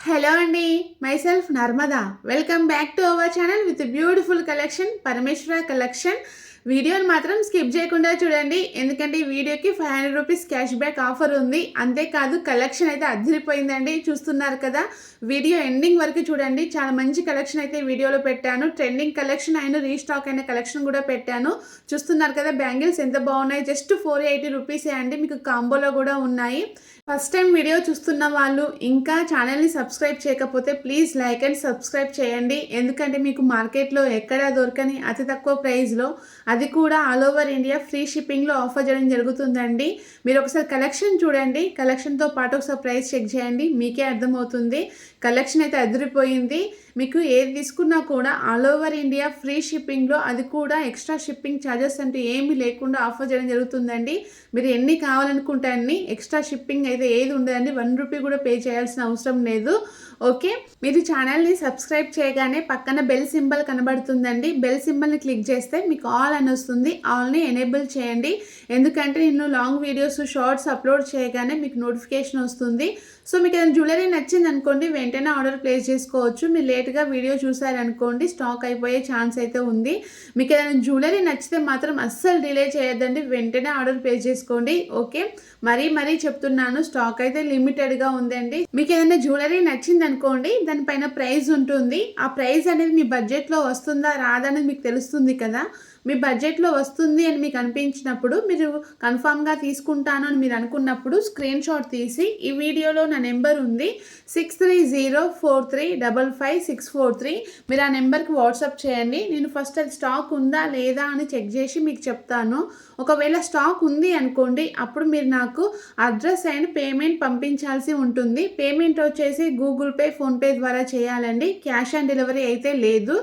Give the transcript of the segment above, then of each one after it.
Hello అండి myself Narmada. Welcome back to our channel with beautiful collection Parameshwara collection వీడియోని మాత్రం skip చేయకుండా చూడండి. ఎందుకంటే ఈ వీడియోకి five hundred rupees cash back offer ఉంది. అంతేకాదు కలెక్షన్ అయితే అదిరిపోయిందండి. చూస్తున్నారు కదా వీడియో ఎండింగ్ వరకు చూడండి. చాలా మంచి కలెక్షన్ అయితే వీడియోలో పెట్టాను. ట్రెండింగ్ కలెక్షన్ అయిన రీస్టాక్ అయిన కలెక్షన్ కూడా పెట్టాను. చూస్తున్నారు కదా బ్యాంగిల్స్ ఎంత బాగున్నాయి. జస్ట్ ఫోర్ ఎయిటీ రూపీసే అండి. మీకు కాంబోలో కూడా ఉన్నాయి. ఫస్ట్ టైం వీడియో చూస్తున్న వాళ్ళు ఇంకా ఛానల్ని సబ్స్క్రైబ్ చేయకపోతే ప్లీజ్ లైక్ అండ్ సబ్స్క్రైబ్ చేయండి. ఎందుకంటే మీకు మార్కెట్లో ఎక్కడా దొరకని అతి తక్కువ ప్రైస్లో అది అది కూడా ఆల్ ఓవర్ ఇండియా ఫ్రీ షిప్పింగ్లో ఆఫర్ చేయడం జరుగుతుందండి. మీరు ఒకసారి కలెక్షన్ చూడండి. కలెక్షన్తో పాటు ఒకసారి ప్రైస్ చెక్ చేయండి. మీకే అర్థమవుతుంది. కలెక్షన్ అయితే అదిరిపోయింది. మీకు ఏది తీసుకున్నా కూడా ఆల్ ఓవర్ ఇండియా ఫ్రీ షిప్పింగ్లో అది కూడా ఎక్స్ట్రా షిప్పింగ్ ఛార్జెస్ అంటూ ఏమీ లేకుండా ఆఫర్ చేయడం జరుగుతుందండి. మీరు ఎన్ని కావాలనుకుంటే అన్ని ఎక్స్ట్రా షిప్పింగ్ అయితే ఏది ఉండదండి. వన్ రూపీ కూడా పే చేయాల్సిన అవసరం లేదు. ఓకే? మీరు ఛానల్ని సబ్స్క్రైబ్ చేయగానే పక్కన బెల్ సింబల్ కనబడుతుందండి. బెల్ సింబల్ని క్లిక్ చేస్తే మీకు ఆల్ అని వస్తుంది. ఆల్ని ఎనేబుల్ చేయండి. ఎందుకంటే నేను లాంగ్ వీడియోస్ షార్ట్స్ అప్లోడ్ చేయగానే మీకు నోటిఫికేషన్ వస్తుంది. సో మీకు ఏదైనా జ్యువెలరీ నచ్చింది అనుకోండి వెంటనే ఆర్డర్ ప్లేస్ చేసుకోవచ్చు. మీరు లేట్గా వీడియో చూసారనుకోండి స్టాక్ అయిపోయే ఛాన్స్ అయితే ఉంది. మీకు ఏదైనా జ్యువెలరీ నచ్చితే మాత్రం అస్సలు డిలే చేయొద్దండి. వెంటనే ఆర్డర్ ప్లేస్ చేసుకోండి. ఓకే? మరీ మరీ చెప్తున్నాను స్టాక్ అయితే లిమిటెడ్గా ఉందండి. మీకు ఏదైనా జ్యువెలరీ నచ్చింది అనుకోండి దానిపైన ప్రైజ్ ఉంటుంది. ఆ ప్రైజ్ అనేది మీ బడ్జెట్లో వస్తుందా రాదనేది మీకు తెలుస్తుంది కదా. మీ బడ్జెట్లో వస్తుంది అని మీకు అనిపించినప్పుడు మీరు కన్ఫామ్గా తీసుకుంటాను అని మీరు అనుకున్నప్పుడు స్క్రీన్ షాట్ తీసి ఈ వీడియోలో నా నెంబర్ ఉంది six three zero four three double five six four three మీరు ఆ నెంబర్కి వాట్సాప్ చేయండి. నేను ఫస్ట్ అది స్టాక్ ఉందా లేదా అని చెక్ చేసి మీకు చెప్తాను. ఒకవేళ స్టాక్ ఉంది అనుకోండి అప్పుడు మీరు నాకు అడ్రస్ అండ్ పేమెంట్ పంపించాల్సి ఉంటుంది. పేమెంట్ వచ్చేసి గూగుల్ పే ఫోన్పే ద్వారా చేయాలండి. క్యాష్ ఆన్ డెలివరీ అయితే లేదు.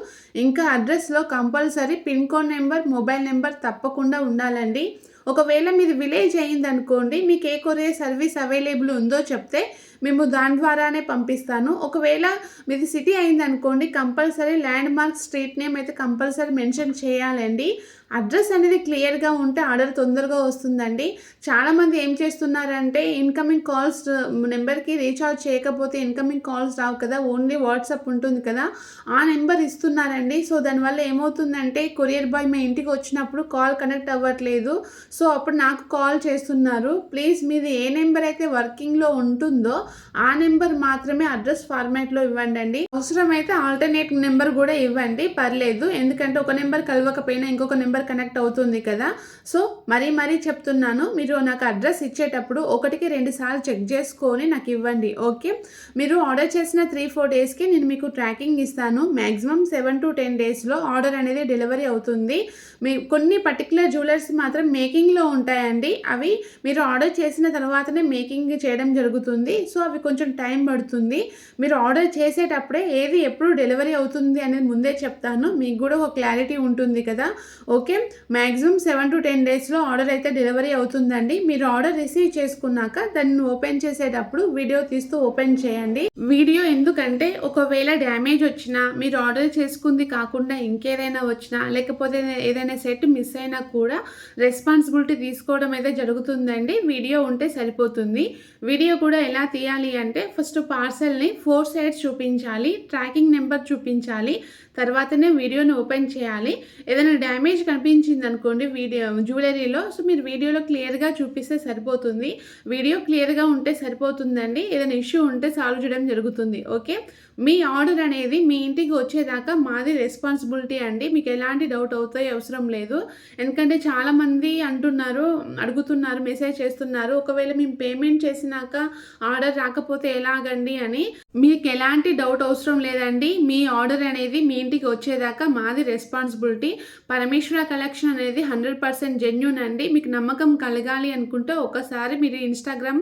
ఇంకా అడ్రస్లో compulsory pin code number mobile number తప్పకుండా ఉండాలండి. ఒకవేళ మీది విలేజ్ అయిందనుకోండి మీకు ఏ కొరియర్ సర్వీస్ అవైలబుల్ ఉందో చెప్తే మేము దాని ద్వారానే పంపిస్తాను. ఒకవేళ మీది సిటీ అయిందనుకోండి compulsory landmark street name అయితే కంపల్సరీ మెన్షన్ చేయాలండి. అడ్రస్ అనేది క్లియర్గా ఉంటే ఆర్డర్ తొందరగా వస్తుందండి. చాలామంది ఏం చేస్తున్నారంటే ఇన్కమింగ్ కాల్స్ నెంబర్కి రీఛార్జ్ చేయకపోతే ఇన్కమింగ్ కాల్స్ రావు కదా ఓన్లీ వాట్సాప్ ఉంటుంది కదా ఆ నెంబర్ ఇస్తున్నారండి. సో దానివల్ల ఏమవుతుందంటే కొరియర్ బాయ్ మా ఇంటికి వచ్చినప్పుడు కాల్ కనెక్ట్ అవ్వట్లేదు. సో అప్పుడు నాకు కాల్ చేస్తున్నారు. ప్లీజ్ మీది ఏ నెంబర్ అయితే వర్కింగ్లో ఉంటుందో ఆ నెంబర్ మాత్రమే అడ్రస్ ఫార్మాట్లో ఇవ్వండి అండి అవసరమైతే ఆల్టర్నేట్ నెంబర్ కూడా ఇవ్వండి. పర్లేదు. ఎందుకంటే ఒక నెంబర్ కలవకపోయినా ఇంకొక నెంబర్ కనెక్ట్ అవుతుంది కదా. సో మరీ మరీ చెప్తున్నాను మీరు నాకు అడ్రస్ ఇచ్చేటప్పుడు ఒకటికి రెండు సార్లు చెక్ చేసుకొని నాకు ఇవ్వండి ఓకే? మీరు ఆర్డర్ చేసిన త్రీ ఫోర్ డేస్కి నేను మీకు ట్రాకింగ్ ఇస్తాను. మ్యాక్సిమం సెవెన్ టు టెన్ డేస్లో ఆర్డర్ అనేది డెలివరీ అవుతుంది. మీ కొన్ని పర్టికులర్ జ్యువెలర్స్ మాత్రం మేకింగ్లో ఉంటాయండి. అవి మీరు ఆర్డర్ చేసిన తర్వాతనే మేకింగ్ చేయడం జరుగుతుంది. సో అవి కొంచెం టైం పడుతుంది. మీరు ఆర్డర్ చేసేటప్పుడే ఏది ఎప్పుడు డెలివరీ అవుతుంది అనేది ముందే చెప్తాను. మీకు కూడా ఒక క్లారిటీ ఉంటుంది కదా okay? Okay. Maximum seven to ten డేస్లో ఆర్డర్ అయితే డెలివరీ అవుతుందండి. మీరు ఆర్డర్ రిసీవ్ చేసుకున్నాక దాన్ని ఓపెన్ చేసేటప్పుడు వీడియో తీస్తూ ఓపెన్ చేయండి. వీడియో ఎందుకంటే ఒకవేళ డ్యామేజ్ వచ్చినా మీరు ఆర్డర్ చేసుకుంది కాకుండా ఇంకేదైనా వచ్చినా లేకపోతే ఏదైనా సెట్ మిస్ అయినా కూడా రెస్పాన్సిబిలిటీ తీసుకోవడం అయితే జరుగుతుందండి. వీడియో ఉంటే సరిపోతుంది. వీడియో కూడా ఎలా తీయాలి అంటే ఫస్ట్ పార్సల్ని ఫోర్ సైడ్స్ చూపించాలి ట్రాకింగ్ నెంబర్ చూపించాలి తర్వాతనే వీడియోని ఓపెన్ చేయాలి. ఏదైనా డ్యామేజ్ కనిపించింది అనుకోండి వీడియో జ్యువెలరీలో. సో మీరు వీడియోలో క్లియర్గా చూపిస్తే సరిపోతుంది. వీడియో క్లియర్గా ఉంటే సరిపోతుందండి. ఏదైనా ఇష్యూ ఉంటే సాల్వ్ చేయడం జరుగుతుంది. ఓకే? మీ ఆర్డర్ అనేది మీ ఇంటికి వచ్చేదాకా మాది రెస్పాన్సిబిలిటీ అండి. మీకు ఎలాంటి డౌట్ అవుతాయి అవసరం లేదు. ఎందుకంటే చాలామంది అంటున్నారు అడుగుతున్నారు మెసేజ్ చేస్తున్నారు. ఒకవేళ మేము పేమెంట్ చేసినాక ఆర్డర్ రాకపోతే ఎలాగండి అని. మీకు ఎలాంటి డౌట్ అవసరం లేదండి. మీ ఆర్డర్ అనేది మీ ఇంటికి వచ్చేదాకా మాది రెస్పాన్సిబిలిటీ. పరమేశ్వర కలెక్షన్ అనేది హండ్రెడ్ పర్సెంట్ జెన్యున్ అండి. మీకు నమ్మకం కలగాలి అనుకుంటే ఒకసారి మీరు ఇన్స్టాగ్రామ్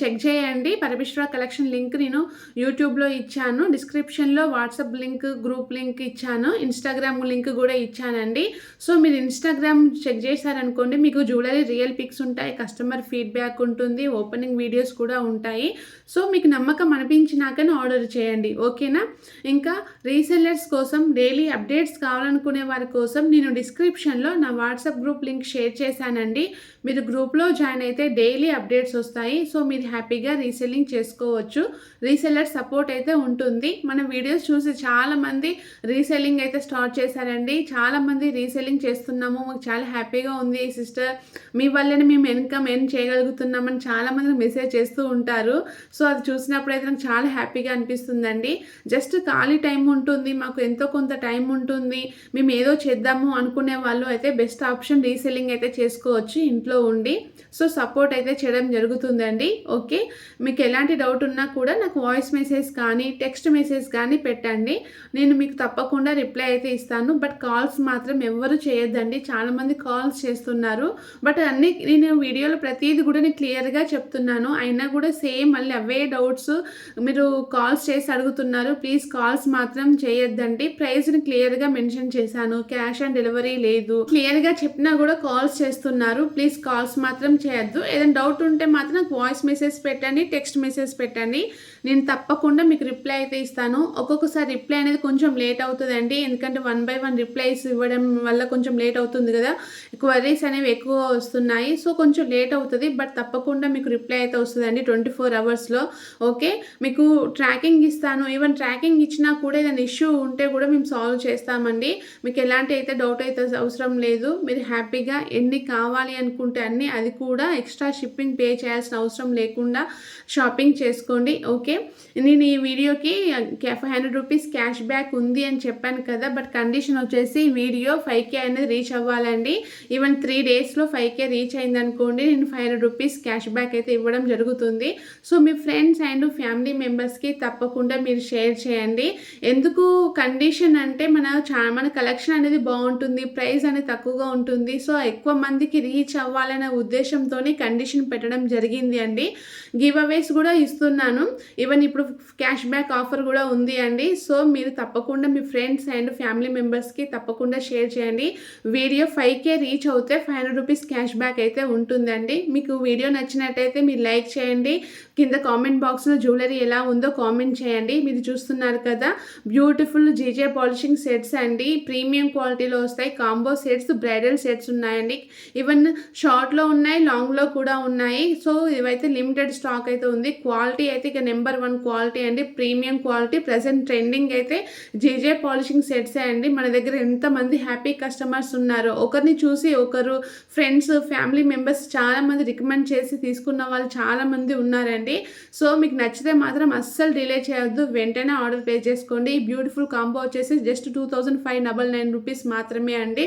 చెక్ చేయండి. పరమేశ్వర కలెక్షన్ లింక్ నేను యూట్యూబ్లో ఇచ్చాను. డిస్క్రిప్షన్లో వాట్సాప్ లింక్ గ్రూప్ లింక్ ఇచ్చాను. ఇన్స్టాగ్రామ్ లింక్ కూడా ఇచ్చానండి. సో మీరు ఇన్స్టాగ్రామ్ చెక్ చేశారనుకోండి మీకు జ్యువెలరీ రియల్ పిక్స్ ఉంటాయి కస్టమర్ ఫీడ్బ్యాక్ ఉంటుంది ఓపెనింగ్ వీడియోస్ కూడా ఉంటాయి. సో మీకు నమ్మకం అనిపించినాకనే ఆర్డర్ చేయండి. ఓకేనా ఇంకా రీసెల్లర్స్ కోసం డైలీ అప్డేట్స్ కావాలనుకునే వారి కోసం నేను డిస్క్రిప్షన్లో నా వాట్సాప్ గ్రూప్ లింక్ షేర్ చేశానండి. మీరు గ్రూప్లో జాయిన్ అయితే డైలీ అప్డేట్స్ వస్తాయి. సో మీరు హ్యాపీగా రీసెల్లింగ్ చేసుకోవచ్చు. రీసెల్లర్ సపోర్ట్ అయితే ఉంటుంది. మన వీడియోస్ చూసి చాలామంది రీసెల్లింగ్ అయితే స్టార్ట్ చేశారండి. చాలామంది రీసెల్లింగ్ చేస్తున్నాము. మాకు చాలా హ్యాపీగా ఉంది సిస్టర్ మీ వల్లనే మేము ఇన్కమ్ ఎర్న్ చేయగలుగుతున్నామని చాలామంది మెసేజ్ చేస్తూ ఉంటారు. సో అది చూసినప్పుడు అయితే నాకు చాలా హ్యాపీగా అనిపిస్తుందండి. జస్ట్ ఖాళీ టైం ఉంటుంది. మాకు ఎంతో కొంత టైం ఉంటుంది. మేము ఏదో చేద్దాము అనుకునే వాళ్ళు అయితే బెస్ట్ ఆప్షన్ రీసెల్లింగ్ అయితే చేసుకోవచ్చు ఇంట్లో ఉండి. సో సపోర్ట్ అయితే చేయడం జరుగుతుందండి. ఓకే మీకు ఎలాంటి డౌట్ ఉన్నా కూడా నాకు వాయిస్ మెసేజ్ కానీ టెక్స్ట్ టెక్స్ట్ మెసేజ్ కానీ పెట్టండి. నేను మీకు తప్పకుండా రిప్లై అయితే ఇస్తాను. బట్ కాల్స్ మాత్రం ఎవ్వరు చేయొద్దండి. చాలామంది కాల్స్ చేస్తున్నారు. బట్ అన్ని నేను వీడియోలో ప్రతిదీ కూడా నేను క్లియర్గా చెప్తున్నాను. అయినా కూడా సేమ్ మళ్ళీ అవే డౌట్స్ మీరు కాల్స్ చేసి అడుగుతున్నారు. ప్లీజ్ కాల్స్ మాత్రం చేయొద్దండి. ప్రైస్ని క్లియర్గా మెన్షన్ చేశాను. క్యాష్ ఆన్ డెలివరీ లేదు. క్లియర్గా చెప్పినా కూడా కాల్స్ చేస్తున్నారు. ప్లీజ్ కాల్స్ మాత్రం చేయొద్దు. ఏదైనా డౌట్ ఉంటే మాత్రం నాకు వాయిస్ మెసేజ్ పెట్టండి టెక్స్ట్ మెసేజ్ పెట్టండి. నేను తప్పకుండా మీకు రిప్లై అయితే ఇస్తాను ఒక్కొక్కసారి రిప్లై అనేది కొంచెం లేట్ అవుతుందండి. ఎందుకంటే వన్ బై వన్ రిప్లైస్ ఇవ్వడం వల్ల కొంచెం లేట్ అవుతుంది కదా. క్వరీస్ అనేవి ఎక్కువ వస్తున్నాయి. సో కొంచెం లేట్ అవుతుంది. బట్ తప్పకుండా మీకు రిప్లై అయితే వస్తుందండి ట్వంటీ ఫోర్ అవర్స్లో. ఓకే? మీకు ట్రాకింగ్ ఇస్తాను. ఈవెన్ ట్రాకింగ్ ఇచ్చినా కూడా ఏదైనా ఇష్యూ ఉంటే కూడా మేము సాల్వ్ చేస్తామండి. మీకు ఎలాంటి అయితే డౌట్ అయితే అవసరం లేదు. మీరు హ్యాపీగా ఎన్ని కావాలి అనుకుంటే అన్ని అది కూడా ఎక్స్ట్రా షిప్పింగ్ పే చేయాల్సిన అవసరం లేకుండా షాపింగ్ చేసుకోండి. ఓకే? నేను ఈ వీడియోకి five hundred rupees cash back ఉంది అని చెప్పాను కదా బట్ కండిషన్ వచ్చేసి వీడియో ఫైవ్ కే అనేది రీచ్ అవ్వాలండి. ఈవెన్ త్రీ డేస్లో ఫైవ్ కే రీచ్ అయింది అనుకోండి నేను five hundred rupees cash back అయితే ఇవ్వడం జరుగుతుంది. సో మీ ఫ్రెండ్స్ అండ్ ఫ్యామిలీ మెంబర్స్కి తప్పకుండా మీరు షేర్ చేయండి. ఎందుకు కండిషన్ అంటే మన చా మన కలెక్షన్ అనేది బాగుంటుంది ప్రైస్ అనేది తక్కువగా ఉంటుంది. సో ఎక్కువ మందికి రీచ్ అవ్వాలనే ఉద్దేశంతోనే కండిషన్ పెట్టడం జరిగింది అండి. గివ్ అవేస్ కూడా ఇస్తున్నాను. ఈవెన్ ఇప్పుడు క్యాష్ బ్యాక్ ఆఫర్ ఆఫర్ కూడా ఉంది అండి. సో మీరు తప్పకుండా మీ ఫ్రెండ్స్ అండ్ ఫ్యామిలీ మెంబర్స్కి తప్పకుండా షేర్ చేయండి. వీడియో ఫైవ్ కే రీచ్ అవుతే five hundred rupees cash back అయితే ఉంటుందండి. మీకు వీడియో నచ్చినట్టయితే మీరు లైక్ చేయండి. కింద కామెంట్ బాక్స్లో జ్యువెలరీ ఎలా ఉందో కామెంట్ చేయండి. మీరు చూస్తున్నారు కదా బ్యూటిఫుల్ జీజే పాలిషింగ్ సెట్స్ అండి. ప్రీమియం క్వాలిటీలో వస్తాయి. కాంబో సెట్స్ బ్రైడల్ సెట్స్ ఉన్నాయండి. ఈవెన్ షార్ట్లో ఉన్నాయి లాంగ్లో కూడా ఉన్నాయి. సో ఇవైతే లిమిటెడ్ స్టాక్ అయితే ఉంది. క్వాలిటీ అయితే ఇక నెంబర్ వన్ క్వాలిటీ అండి. ప్రీమియం క్వాలిటీ ప్రజెంట్ ట్రెండింగ్ అయితే జీజే పాలిషింగ్ సెట్సే అండి. మన దగ్గర ఎంతమంది హ్యాపీ కస్టమర్స్ ఉన్నారో ఒకరిని చూసి ఒకరు ఫ్రెండ్స్ ఫ్యామిలీ మెంబర్స్ చాలామంది రికమెండ్ చేసి తీసుకున్న వాళ్ళు చాలామంది ఉన్నారండి. సో మీకు నచ్చితే మాత్రం అస్సలు డిలే చేయొద్దు. వెంటనే ఆర్డర్ పే చేసుకోండి. ఈ బ్యూటిఫుల్ కాంబో వచ్చేసి just two thousand five double nine rupees మాత్రమే అండి.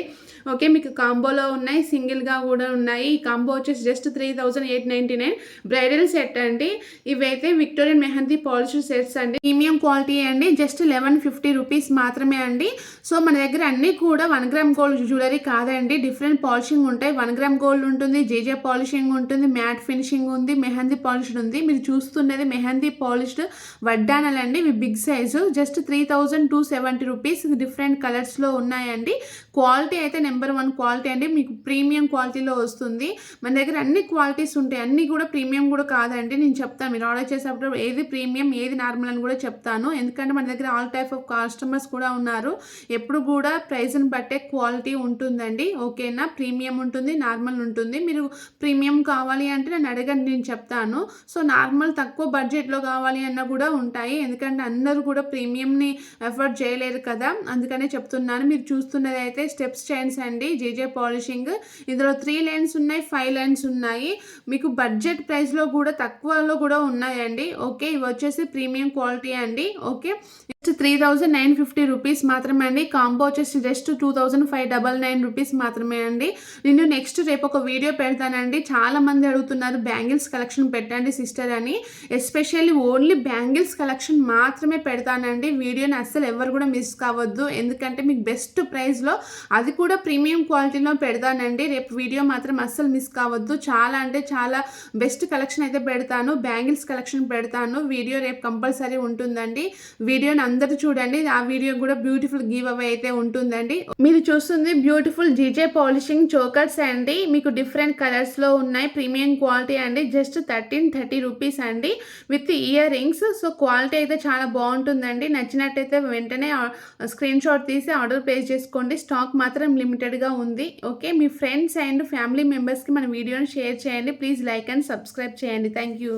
ఓకే మీకు కాంబోలో ఉన్నాయి సింగిల్గా కూడా ఉన్నాయి. ఈ కాంబో వచ్చేసి just three thousand eight ninety nine bridal set అండి. ఇవైతే విక్టోరియన్ మెహందీ పాలిష్ సెట్స్ అండి. ప్రీమియం క్వాలిటీ అండి. జస్ట్ లెవెన్ ఫిఫ్టీ రూపీస్ మాత్రమే అండి. సో మన దగ్గర అన్నీ కూడా వన్ గ్రామ్ గోల్డ్ జ్యువెలరీ కాదండి. డిఫరెంట్ పాలిషింగ్ ఉంటాయి. వన్ గ్రామ్ గోల్డ్ ఉంటుంది జేజే పాలిషింగ్ ఉంటుంది మ్యాట్ ఫినిషింగ్ ఉంది మెహందీ పాలిష్డ్ ఉంది. మీరు చూస్తున్నది మెహందీ పాలిష్డ్ వడ్డానల్ అండి ఇవి big size. Just three thousand two seventy rupees. Different కలర్స్లో ఉన్నాయండి. క్వాలిటీ అయితే నెంబర్ వన్ క్వాలిటీ అండి. మీకు ప్రీమియం క్వాలిటీలో వస్తుంది. మన దగ్గర అన్ని క్వాలిటీస్ ఉంటాయి. అన్ని కూడా ప్రీమియం కూడా కాదండి. నేను చెప్తాను మీరు ఆర్డర్ చేసేటప్పుడు ఏది ప్రీమియం ఏది నార్మల్ అని కూడా చెప్తాను. ఎందుకంటే మన దగ్గర ఆల్ టైప్ ఆఫ్ కస్టమర్స్ కూడా ఉన్నారు. ఎప్పుడు కూడా ప్రైస్ని బట్టే క్వాలిటీ ఉంటుందండి. ఓకేనా? ప్రీమియం ఉంటుంది నార్మల్ ఉంటుంది. మీరు ప్రీమియం కావాలి అంటే నేను అడగండి నేను చెప్తాను. సో నార్మల్ తక్కువ బడ్జెట్లో కావాలి అన్న కూడా ఉంటాయి. ఎందుకంటే అందరూ కూడా ప్రీమియంని ఎఫర్ట్ చేయలేరు కదా. అందుకనే చెప్తున్నాను. మీరు చూస్తున్నది అయితే స్టెప్స్ చైన్స్ అండి జేజే పాలిషింగ్. ఇందులో త్రీ లైన్స్ ఉన్నాయి ఫైవ్ లైన్స్ ఉన్నాయి. మీకు బడ్జెట్ ప్రైస్లో కూడా తక్కువలో కూడా ఉన్నాయండి. ఓకే ఇవి వచ్చేసి ప్రీమియం క్వాలిటీ అండి. Okay. Three thousand nine fifty rupees మాత్రమే అండి. కాంబో వచ్చేసి just two thousand five double nine rupees మాత్రమే అండి. నేను నెక్స్ట్ రేపు ఒక వీడియో పెడతానండి. చాలా మంది అడుగుతున్నారు బ్యాంగిల్స్ కలెక్షన్ పెట్టండి సిస్టర్ అని. ఎస్పెషల్లీ ఓన్లీ బ్యాంగిల్స్ కలెక్షన్ మాత్రమే పెడతానండి. వీడియోని అస్సలు ఎవరు కూడా మిస్ కావద్దు. ఎందుకంటే మీకు బెస్ట్ ప్రైస్లో అది కూడా ప్రీమియం క్వాలిటీలో పెడతానండి. రేపు వీడియో మాత్రం అస్సలు మిస్ కావద్దు. చాలా అంటే చాలా బెస్ట్ కలెక్షన్ అయితే పెడతాను. బ్యాంగిల్స్ కలెక్షన్ పెడతాను. వీడియో రేపు కంపల్సరీ ఉంటుందండి. వీడియోని అందరూ చూడండి ఆ వీడియో కూడా బ్యూటిఫుల్ గివ్ అవే అయితే ఉంటుందండి. మీరు చూస్తుంది బ్యూటిఫుల్ జీజే పాలిషింగ్ చోకర్స్ అండి. మీకు డిఫరెంట్ కలర్స్లో ఉన్నాయి ప్రీమియం క్వాలిటీ అండి. జస్ట్ థర్టీన్ థర్టీ రూపీస్ అండి. With earrings so quality అయితే చాలా బాగుంటుందండి. నచ్చినట్టయితే వెంటనే స్క్రీన్ షాట్ తీసి ఆర్డర్ ప్లేస్ చేసుకోండి. స్టాక్ మాత్రం లిమిటెడ్గా ఉంది. ఓకే మీ ఫ్రెండ్స్ అండ్ ఫ్యామిలీ మెంబర్స్కి మన వీడియోని షేర్ చేయండి. ప్లీజ్ లైక్ అండ్ సబ్స్క్రైబ్ చేయండి. Thank you.